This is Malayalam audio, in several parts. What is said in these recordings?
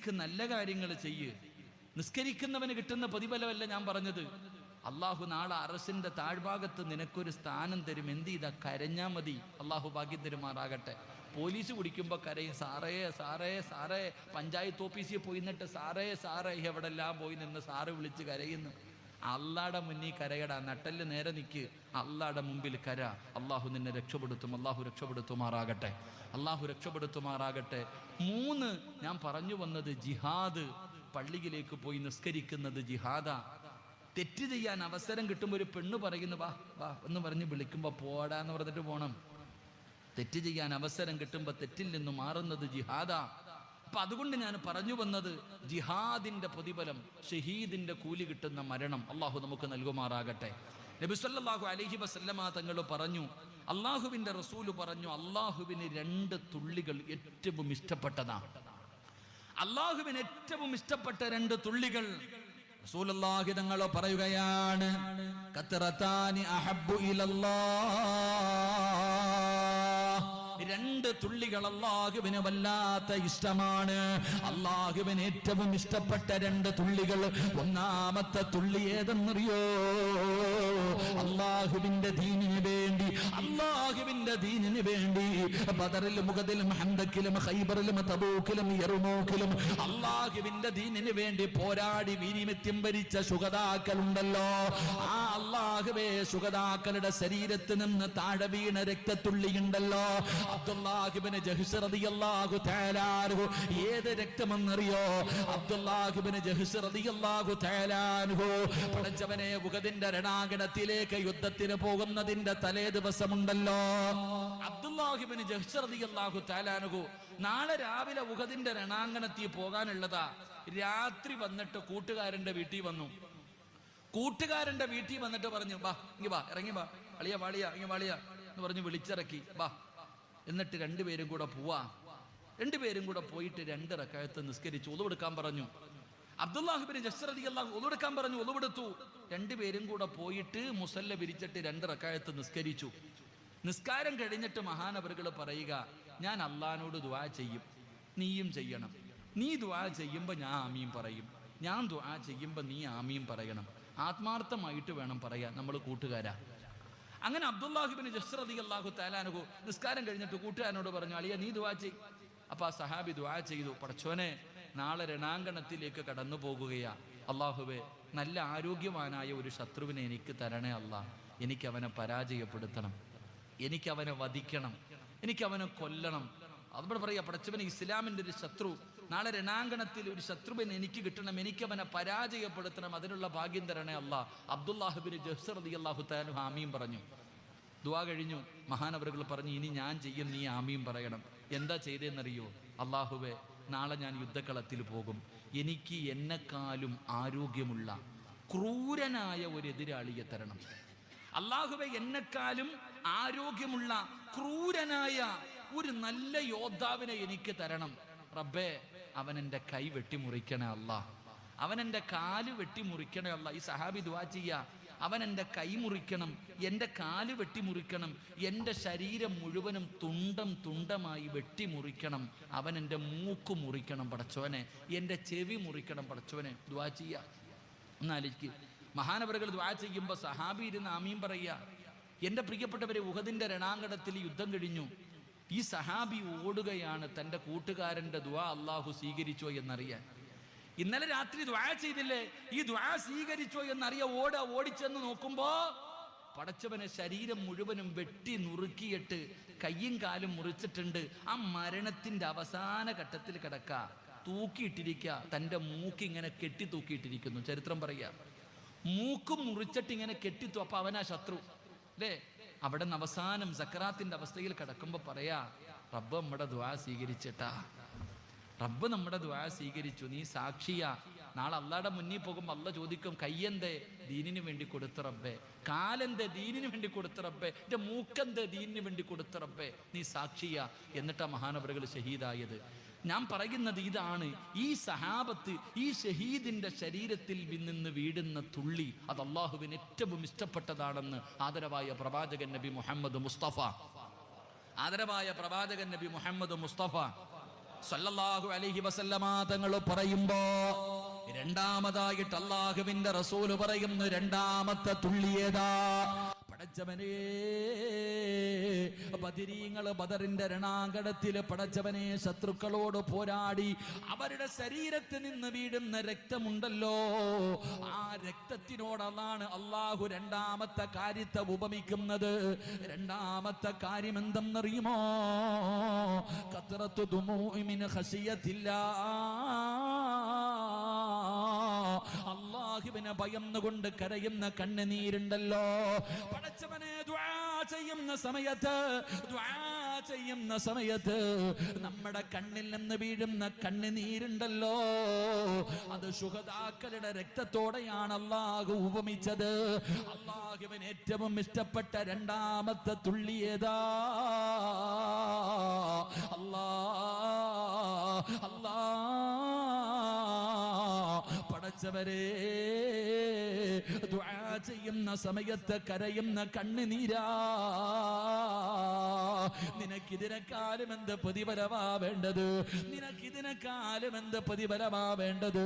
നിസ്കരിക്ക് നല്ല കാര്യങ്ങൾ ചെയ്യ്. നിസ്കരിക്കുന്നവന് കിട്ടുന്ന പ്രതിഫലമല്ല ഞാൻ പറഞ്ഞത്. അള്ളാഹു നാളെ അറസിന്റെ താഴ്ഭാഗത്ത് നിനക്കൊരു സ്ഥാനം തരും. എന്ത് ചെയ്താ? കരഞ്ഞാ മതി. അള്ളാഹു ഭാഗ്യം തരുമാറാകട്ടെ. പോലീസ് പിടിക്കുമ്പോൾ കരയും. സാറേ സാറേ സാറേ. പഞ്ചായത്ത് ഓഫീസിൽ പോയി നിന്നിട്ട് സാറേ സാറേ. എവിടെല്ലാം പോയി നിന്ന് സാറ് വിളിച്ച് കരയുന്നു. അള്ളാടെ മുന്നിൽ കരയട നട്ടൽ നേരെ നിൽക്ക് അള്ളാടെ മുമ്പിൽ കര. അള്ളാഹു നിന്നെ രക്ഷപ്പെടുത്തും അള്ളാഹു രക്ഷപ്പെടുത്തുമാറാകട്ടെ. അള്ളാഹു രക്ഷപ്പെടുത്തുമാറാകട്ടെ. മൂന്ന് ഞാൻ പറഞ്ഞു വന്നത് ജിഹാദ്. പള്ളിയിലേക്ക് പോയി നിസ്കരിക്കുന്നത് ജിഹാദ. തെറ്റ് ചെയ്യാൻ അവസരം കിട്ടുമ്പോൾ ഒരു പെണ്ണ് പറയുന്നു വാ വാ എന്ന് പറഞ്ഞ് വിളിക്കുമ്പോൾ പോടാന്ന് പറഞ്ഞിട്ട് പോണം. തെറ്റ് ചെയ്യാൻ അവസരം കിട്ടുമ്പോൾ തെറ്റിൽ നിന്ന് മാറുന്നത് ജിഹാദാ. അപ്പൊ അതുകൊണ്ട് ഞാൻ പറഞ്ഞു വന്നത് ജിഹാദിന്റെ പ്രതിഫലം ഷഹീദിന്റെ കൂലി കിട്ടുന്ന മരണം അള്ളാഹു നമുക്ക് നൽകുമാറാകട്ടെ. നബിസ്വല്ലാഹു അലഹി വസല്ലമ തങ്ങൾ പറഞ്ഞു അള്ളാഹുവിന്റെ റസൂൽ പറഞ്ഞു അള്ളാഹുവിന് രണ്ട് തുള്ളികൾ ഏറ്റവും ഇഷ്ടപ്പെട്ടതാണ് അള്ളാഹുവിന് ഏറ്റവും ഇഷ്ടപ്പെട്ട രണ്ട് തുള്ളികൾ തങ്ങൾ പറയുകയാണ് കത്തറത്താനി അഹബ്ബു ഇലല്ലാഹ്. രണ്ട് തുള്ളികൾ അള്ളാഹുവിന് വല്ലാത്ത ഇഷ്ടമാണ്. അള്ളാഹുവിന് ഏറ്റവും ഇഷ്ടപ്പെട്ട രണ്ട് തുള്ളികൾ ഒന്നാമത്തെ തുള്ളി ഏതെന്നറിയോ? അള്ളാഹുവിന്റെ ദീനിന് വേണ്ടി അള്ളാഹുവിന്റെ ദീനിന് വേണ്ടി ബദറിലും മുഖത്തിലും ഹന്തക്കിലും ഹൈബറിലും തബൂക്കിലും എറുമോക്കിലും അള്ളാഹുവിന്റെ ദീനിന് വേണ്ടി പോരാടി വിനിമിത്യം ഭരിച്ച സുഗതാക്കളുണ്ടല്ലോ. ആ അള്ളാഹുവേ സുഗതാക്കളുടെ ശരീരത്തിൽ നിന്ന് താഴെ വീണ രക്തത്തുള്ളിയുണ്ടല്ലോ. അബ്ദുല്ലാഹിബിന് തആല അൻഹു. ഏത് രക്തമെന്നറിയോ? അബ്ദുല്ലാഹിബിന് തആല അൻഹു. പടച്ചവനെ ഉഹദിന്റെ രണാങ്കണത്തിലേക്ക് യുദ്ധത്തിന് പോകുന്നതിന്റെ തലേ ദിവസമുണ്ടല്ലോ. അബ്ദുല്ലാഹിബിന് ജഹ്സ് റളിയല്ലാഹു തആല നാളെ രാവിലെ ഉഗതിന്റെ രണാങ്കണത്തിൽ പോകാനുള്ളതാ. രാത്രി വന്നിട്ട് കൂട്ടുകാരന്റെ വീട്ടിൽ വന്നു. കൂട്ടുകാരന്റെ വീട്ടിൽ വന്നിട്ട് പറഞ്ഞു വാ ഇങ്ങി വാ ഇറങ്ങി വാ. അളിയ വാളിയ ഇങ്ങി വാളിയ എന്ന് പറഞ്ഞു വിളിച്ചിറക്കി. വാ എന്നിട്ട് രണ്ടുപേരും കൂടെ പോവാ. രണ്ടുപേരും കൂടെ പോയിട്ട് രണ്ട് റക്കായത്ത് നിസ്കരിച്ചു ഒതുവെടുക്കാൻ പറഞ്ഞു. അബ്ദുല്ലാഹിബിന് അള്ളാഹു ഒതുവെടുക്കാൻ പറഞ്ഞു ഒതുവെടുത്തു രണ്ടുപേരും കൂടെ പോയിട്ട് മുസല്ല വിരിച്ചിട്ട് രണ്ട് റക്കായത്ത് നിസ്കരിച്ചു. നിസ്കാരം കഴിഞ്ഞിട്ട് മഹാനവറുകൾ പറയുക ഞാൻ അള്ളഹാനോട് ദുആ ചെയ്യും. നീയും ചെയ്യണം. നീ ദുആ ചെയ്യുമ്പോൾ ഞാൻ ആമീൻ പറയും. ഞാൻ ദുആ ചെയ്യുമ്പോൾ നീ ആമീൻ പറയണം. ആത്മാർത്ഥമായിട്ട് വേണം പറയാൻ. നമ്മൾ കൂട്ടുകാരാ. അങ്ങനെ അബ്ദുല്ലാഹിബിന് ജസ്റതി അള്ളാഹു താലാനുഹു നിസ്കാരം കഴിഞ്ഞിട്ട് കൂട്ടുകാരനോട് പറഞ്ഞു അളിയ നീ ദുവാ ചെയ്. അപ്പൊ ആ സഹാബി ദുവാ ചെയ്തു. പടച്ചോനെ നാളെ രണാങ്കണത്തിലേക്ക് കടന്നു പോകുകയാ. അള്ളാഹുവെ നല്ല ആരോഗ്യവാനായ ഒരു ശത്രുവിനെ എനിക്ക് തരണേ അല്ല. എനിക്ക് അവനെ പരാജയപ്പെടുത്തണം. എനിക്ക് അവനെ വധിക്കണം. എനിക്ക് അവനെ കൊല്ലണം. അതുപോലെ പറയാ പടച്ചവന് ഇസ്ലാമിന്റെ ഒരു ശത്രു നാളെ രണാങ്കണത്തിൽ ഒരു ശത്രുവിനെ എനിക്ക് കിട്ടണം എനിക്ക് അവനെ പരാജയപ്പെടുത്തണം അതിനുള്ള ഭാഗ്യം തരണേ അല്ല അബ്ദുല്ലാഹുബിന് അലി അള്ളാഹു താനു ആമീൻ പറഞ്ഞു. ദുവാ കഴിഞ്ഞു. മഹാനവറുകൾ പറഞ്ഞു ഇനി ഞാൻ ചെയ്യും നീ ആമിയും പറയണം. എന്താ ചെയ്തതെന്നറിയോ അള്ളാഹുവെ നാളെ ഞാൻ യുദ്ധക്കളത്തിൽ പോകും. എനിക്ക് എന്നെക്കാളും ആരോഗ്യമുള്ള ക്രൂരനായ ഒരു എതിരാളിയെ തരണം. അള്ളാഹുവെ എന്നെക്കാളും ആരോഗ്യമുള്ള ക്രൂരനായ ഒരു നല്ല യോദ്ധാവിനെ എനിക്ക് തരണം. റബ്ബേ അവൻ കൈ വെട്ടിമുറിക്കണേ അല്ല. അവൻ എന്റെ കാൽ വെട്ടിമുറിക്കണേ അല്ല. ഈ സഹാബി ദുവാ ചെയ്യ. അവൻ എന്റെ കൈ മുറിക്കണം എന്റെ കാൽ വെട്ടിമുറിക്കണം എന്റെ ശരീരം മുഴുവനും തുണ്ടം തുണ്ടമായി വെട്ടിമുറിക്കണം. അവൻ എന്റെ മൂക്ക് മുറിക്കണം പടച്ചോനെ എന്റെ ചെവി മുറിക്കണം പടച്ചോനെ. ദുവാ ചെയ്യ. എന്നാലിക്ക് മഹാനവറുകൾ ദ്വാ ചെയ്യുമ്പോൾ സഹാബി ഇരുന്ന് ആമീൻ പറയുക. എന്റെ പ്രിയപ്പെട്ടവരെ ഉഹദിന്റെ രണാങ്കണത്തിൽ യുദ്ധം കഴിഞ്ഞു. ഈ സഹാബി ഓടുകയാണ് തന്റെ കൂട്ടുകാരന്റെ ദ്വാ അള്ളാഹു സ്വീകരിച്ചോ എന്നറിയാൻ. ഇന്നലെ രാത്രി ദ്വാ ചെയ്തില്ലേ? ഈ ദ്വാ സ്വീകരിച്ചോ എന്നറിയ ഓട ഓടിച്ചെന്ന് നോക്കുമ്പോ പടച്ചവനെ ശരീരം മുഴുവനും വെട്ടി നുറുക്കിയിട്ട് കയ്യും കാലും മുറിച്ചിട്ടുണ്ട്. ആ മരണത്തിന്റെ അവസാന ഘട്ടത്തിൽ കിടക്ക. തൂക്കിയിട്ടിരിക്കുക തന്റെ മൂക്ക് ഇങ്ങനെ കെട്ടി തൂക്കിയിട്ടിരിക്കുന്നു. ചരിത്രം പറയുക മൂക്കും മുറിച്ചിട്ട് ഇങ്ങനെ കെട്ടിത്തു അപ്പൊ അവനാ ശത്രു. അല്ലേ അവിടെ നിന്ന് അവസാനം സക്കറാത്തിന്റെ അവസ്ഥയിൽ കിടക്കുമ്പോൾ പറയാ റബ്ബ് നമ്മുടെ ദ്വാ സ്വീകരിച്ചിട്ടാ. റബ്ബ് നമ്മുടെ ദ്വാ സ്വീകരിച്ചു. നീ സാക്ഷിയാ. നാളെ അള്ളാടെ മുന്നിൽ പോകുമ്പോൾ അല്ല ചോദിക്കും കയ്യെന്തേ? ദീനിന് വേണ്ടി കൊടുത്ത റബ്ബേ. കാലെന്തേ? ദീനിന് വേണ്ടി കൊടുത്ത റബ്ബേ. എന്റെ മൂക്കെന്തേ? ദീനിന് വേണ്ടി കൊടുത്ത റബ്ബേ. നീ സാക്ഷിയാ. എന്നിട്ടാ മഹാനവറുകൾ ഷഹീദായത്. ഞാൻ പറയുന്നത് ഇതാണ്. ഈ സഹാബത്ത് ഈ ഷഹീദിന്റെ ശരീരത്തിൽ നിന്ന് വീടുന്ന തുള്ളി അത് അള്ളാഹുവിന് ഏറ്റവും ഇഷ്ടപ്പെട്ടതാണെന്ന് ആദരവായ പ്രവാചകൻ നബി മുഹമ്മദ് മുസ്തഫ. ആദരവായ പ്രവാചകൻ നബി മുഹമ്മദ് മുസ്തഫ. സല്ലല്ലാഹു അലൈഹി വസല്ലമ തങ്ങൾ പറയുമ്പോ രണ്ടാമതായിട്ട് അള്ളാഹുവിന്റെ റസൂൽ പറയുന്നു രണ്ടാമത്തെ തുള്ളിയതാ പടച്ചവനേ ബദിരീങ്ങൾ ബദറിന്റെ രണാങ്കണത്തിൽ പടച്ചവനെ ശത്രുക്കളോട് പോരാടി അവരുടെ ശരീരത്തിൽ നിന്ന് വീഴുന്ന രക്തമുണ്ടല്ലോ. ആ രക്തത്തിനോടാണ് അള്ളാഹു രണ്ടാമത്തെ കാര്യത്തെ ഉപമിക്കുന്നത്. രണ്ടാമത്തെ കാര്യം എന്തെന്നറിയുമോ? കത്രത്തു ഖശിയത്തില്ല. അള്ളാഹുവിനെ ഭയന്നുകൊണ്ട് കരയുന്ന കണ്ണുനീരുണ്ടല്ലോ. പടച്ചവനെ ചെയ്യുന്ന സമയത്ത് ചെയ്യുന്ന സമയത്ത് നമ്മുടെ കണ്ണിൽ നിന്ന് വീഴുന്ന കണ്ണുനീരുണ്ടല്ലോ. അത് സുഹതാക്കളുടെ രക്തത്തോടെയാണ് അള്ളാഹു ഉപമിച്ചത്. അള്ളാഹുവിന് ഏറ്റവും ഇഷ്ടപ്പെട്ട രണ്ടാമത്തെ തുള്ളിയേതാ അല്ലാ അല്ലാ. പടച്ചവരെ ദുആ ചെയ്യുന്ന സമയത്ത് കരയുന്ന കണ്ണുനീരാ. നിനക്കിതിനെക്കാലും എന്ത് പ്രതിഫലമാ വേണ്ടത്? നിനക്കിതിനെക്കാലും എന്ത് പ്രതിഫലമാ വേണ്ടത്?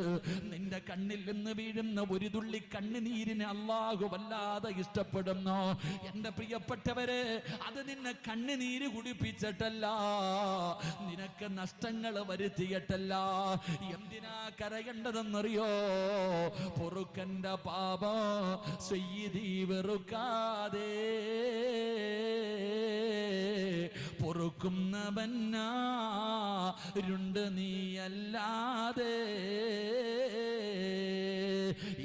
നിന്റെ കണ്ണിൽ നിന്ന് വീഴുന്ന ഒരു തുള്ളി കണ്ണുനീരിനെ അള്ളാഹു വല്ലാതെ ഇഷ്ടപ്പെടുന്നു. എന്റെ പ്രിയപ്പെട്ടവരെ അത് നിന്നെ കണ്ണുനീര് കുടിപ്പിച്ചിട്ടല്ല. നിനക്ക് നഷ്ടങ്ങൾ വരുത്തിയിട്ടല്ല. എന്തിനാ കരയേണ്ടതെന്നറിയോ? പൊറുക്കന്റെ പാപ സ്വയ്യതി വെറുക്കാതെ പൊറുക്കുന്നവന്നാരുണ്ട് നീയല്ലാതെ.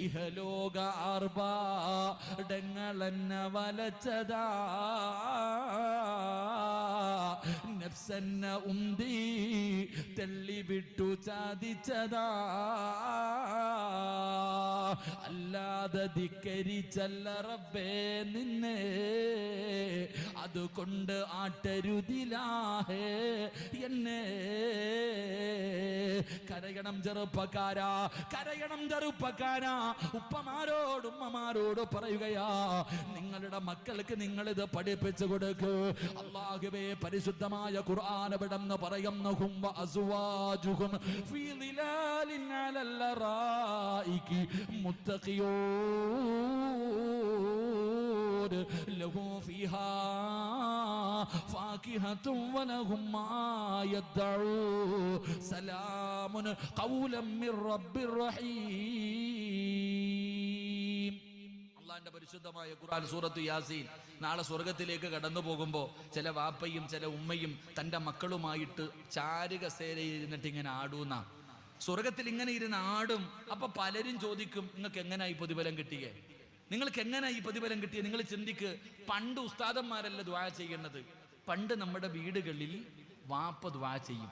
ഇഹലോക ആർഭാടങ്ങളെന്ന വലച്ചതാ. നഫ്സന്ന ഉന്തി തെള്ളിവിട്ടു ചാദിച്ചതാ. അല്ലാതെ ധിക്കരിച്ചല്ല റബ്ബേ നിന്നെ. അതുകൊണ്ട് ആട്ടരുതിലാഹേ എന്നെ. കരയണം ചെറുപ്പക്കാരാ കരയണം ചെറുപ്പക്കാരാ. ഉപ്പമാരോട് ഉമ്മമാരോട് പറയുകയാ നിങ്ങളുടെ മക്കൾക്ക് നിങ്ങളിത് പഠിപ്പിച്ചു കൊടുക്ക്. അള്ളാഹുവേ പരിശുദ്ധമായ ഖുർആൻ എവിടെന്ന് പറയുന്നു ഹും വ അസ്വാജുഹും ഫീ ളിലാലിൻ അലൽ അറായികി മുത്തഖിയൂൻ ലഹു ഫീഹാ ഫാകിഹത്തും വലഹും മാ യദ്ദഊ സലാമുൻ ഖൗലം മിർ റബ്ബിർ റഹീം പരിശുദ്ധമായ ഖുർആൻ സൂറത്ത് യാസീൻ. നാളെ സ്വർഗത്തിലേക്ക് കടന്നു പോകുമ്പോൾ ചില വാപ്പയും ചില ഉമ്മയും തന്റെ മക്കളുമായിട്ട് ചാരുക സേരയിൽ ഇരുന്നിട്ട് ഇങ്ങനെ ആടൂന്ന. സ്വർഗത്തിൽ ഇങ്ങനെ ഇരുന്ന് ആടും. അപ്പൊ പലരും ചോദിക്കും നിങ്ങൾക്ക് എങ്ങനെയായി പ്രതിഫലം കിട്ടിയേ? നിങ്ങൾക്ക് എങ്ങനെയാ ഈ പ്രതിഫലം കിട്ടിയേ? നിങ്ങൾ ചിന്തിക്ക് പണ്ട് ഉസ്താദന്മാരല്ല ദ്വാ ചെയ്യുന്നത് പണ്ട് നമ്മുടെ വീടുകളിൽ വാപ്പ ദ്വാ ചെയ്യും.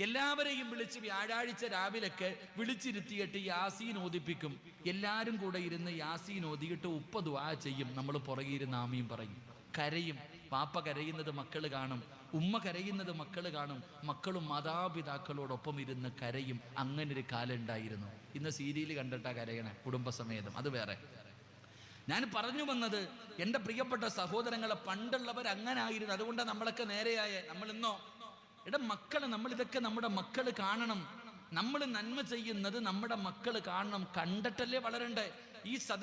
എല്ലാവരെയും വിളിച്ച് വ്യാഴാഴ്ച രാവിലെയൊക്കെ വിളിച്ചിരുത്തിയിട്ട് യാസീൻ ഓദിപ്പിക്കും എല്ലാവരും കൂടെ ഇരുന്ന് യാസീൻ ഓതിയിട്ട് ഉപ്പ ദ്വാ ചെയ്യും. നമ്മൾ പുറകിരുന്ന് ആമിയും പറയും. കരയും. പാപ്പ കരയുന്നത് മക്കൾ കാണും. ഉമ്മ കരയുന്നത് മക്കൾ കാണും. മക്കളും മാതാപിതാക്കളോടൊപ്പം ഇരുന്ന് കരയും. അങ്ങനെ ഒരു കാലം ഉണ്ടായിരുന്നു. ഇന്ന് സീരിയൽ കണ്ടിട്ടാ കരയണേ. കുടുംബസമേതം. അത് വേറെ. ഞാൻ പറഞ്ഞു വന്നത് എന്റെ പ്രിയപ്പെട്ട സഹോദരങ്ങളെ പണ്ടുള്ളവർ അങ്ങനെ ആയിരുന്നു അതുകൊണ്ടാണ് നമ്മളൊക്കെ നേരെയായ. നമ്മൾ ഇന്നോ എടാ മക്കൾ നമ്മൾ ഇതൊക്കെ നമ്മുടെ മക്കൾ കാണണം. നമ്മൾ നന്മ ചെയ്യുന്നത് നമ്മുടെ മക്കൾ കാണണം. കണ്ടിട്ടല്ലേ വളരണ്ടേ? ഈ സദ